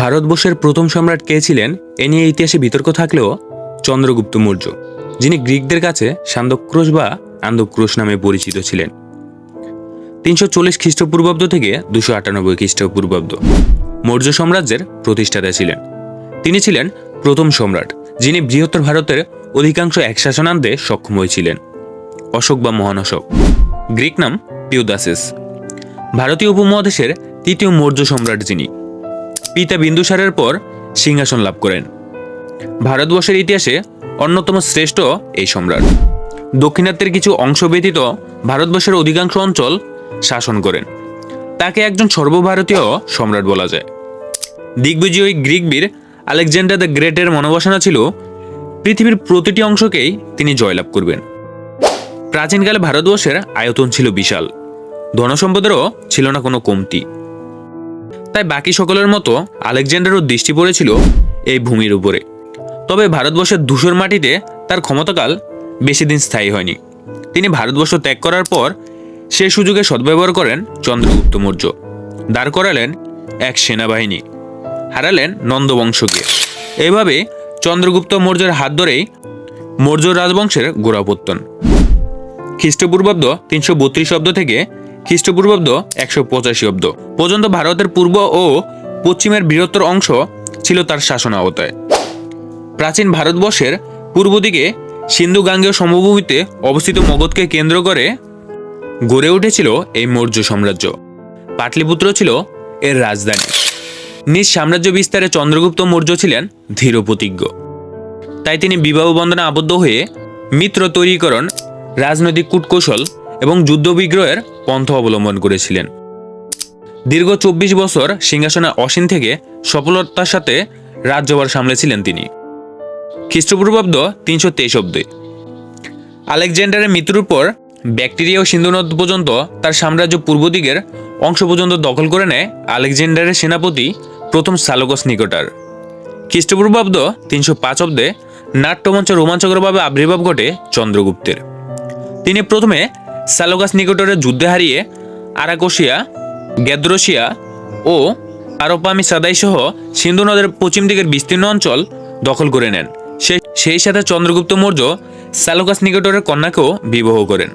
ভারতবর্ষের প্রথম সম্রাট কে ছিলেন এ নিয়ে ইতিহাসে বিতর্ক থাকলেও চন্দ্রগুপ্ত মৌর্য, যিনি গ্রিকদের কাছে সান্দক্রোশ বা আন্দক্রোশ নামে পরিচিত ছিলেন। তিনশো চল্লিশ খ্রিস্টপূর্বাব্দ থেকে দুশো আটানব্বই খ্রিস্টপূর্বাব্দ মৌর্য সাম্রাজ্যের প্রতিষ্ঠাতা ছিলেন। তিনি ছিলেন প্রথম সম্রাট, যিনি বৃহত্তর ভারতের অধিকাংশ এক শাসন আনতে সক্ষম হয়েছিলেন অশোক বা মহান অশোক, গ্রিক নাম পিউদাসেস। ভারতীয় উপমহাদেশের তৃতীয় মৌর্য সম্রাট যিনি পিতা বিন্দুসারের পর সিংহাসন লাভ করেন। ভারতবর্ষের ইতিহাসে অন্যতম শ্রেষ্ঠ এই সম্রাট। দক্ষিণাত্যের কিছু অংশ ব্যতীত ভারতবর্ষের অধিকাংশ অঞ্চল শাসন করেন। তাকে একজন সর্বভারতীয় সম্রাট বলা যায়। দিগ্বিজয়ী গ্রিক বীর আলেকজান্ডার দ্য গ্রেটের মনোবাসনা ছিল, পৃথিবীর প্রতিটি অংশকেই তিনি জয়লাভ করবেন। প্রাচীনকালে ভারতবর্ষের আয়তন ছিল বিশাল। ধনসম্পদেরও ছিল না কোনো কমতি। তাই বাকি সকলের মতো আলেকজান্ডারও দৃষ্টি পড়েছিল এই ভূমির উপরে। তবে ভারতবর্ষের ধূসর মাটিতে তার ক্ষমতাকাল বেশি দিন স্থায়ী হয়নি। তিনি ভারতবর্ষ ত্যাগ করার পর সে সুযোগে সদ্ব্যবহার করেন চন্দ্রগুপ্ত মৌর্য। দাঁড় করালেন এক সেনাবাহিনী, হারালেন নন্দবংশকে। এইভাবে চন্দ্রগুপ্ত মৌর্যের হাত ধরেই মৌর্য রাজবংশের গোড়াপত্তন। খ্রিস্টপূর্বাব্দ তিনশো বত্রিশ অব্দ থেকে খ্রিস্টপূর্বাব্দ একশো পঁচাশি অব্দ। পর্যন্ত ভারতের পূর্ব ও পশ্চিমের বৃহত্তর অংশ ছিল তার শাসন আওতায় প্রাচীন ভারতবর্ষের পূর্ব দিকে সিন্ধু গাঙ্গেয় সমভূমিতে অবস্থিত মগধকে কেন্দ্র করে গড়ে উঠেছিল এই মৌর্য সাম্রাজ্য। পাটলিপুত্র ছিল এর রাজধানী। নিজ সাম্রাজ্য বিস্তারে চন্দ্রগুপ্ত মৌর্য ছিলেন ধীর প্রতিজ্ঞ তাই তিনি বিবাহ বন্ধনে আবদ্ধ হয়ে মিত্র তৈরিকরণ, রাজনৈতিক কূটকৌশল এবং যুদ্ধ বিগ্রহের পন্থা অবলম্বন করেছিলেন। দীর্ঘ চব্বিশ বছর সিংহাসনে অসীন থেকে সফলতার সাথে রাজ্যভার সামলেছিলেন তিনি। খ্রিস্টপূর্বাব্দ তিনশো তেইশ অব্দে। আলেকজান্ডারের মৃত্যুর পর ব্যাকটেরিয়া ও সিন্ধু নদ পর্যন্ত তার সাম্রাজ্য পূর্ব দিকের অংশ পর্যন্ত দখল করে নেয় আলেকজান্ডারের সেনাপতি প্রথম সালোকস নিকটার। খ্রিস্টপূর্বাব্দ তিনশো পাঁচ অব্দে নাট্যমঞ্চ রোমাঞ্চকরভাবে আবির্ভাব ঘটে চন্দ্রগুপ্তের। তিনি প্রথমে সালোগাস নিকোটরের যুদ্ধে হারিয়ে আরাকোশিয়া গ্যাদ্রোসিয়া ও আরোপামি সাদাই সহ সিন্ধু নদের পশ্চিম দিকের বিস্তীর্ণ অঞ্চল দখল করে নেন। সেই সাথে চন্দ্রগুপ্ত মৌর্য সালোগাস নিকটরের কন্যাকেও বিবাহ করেন।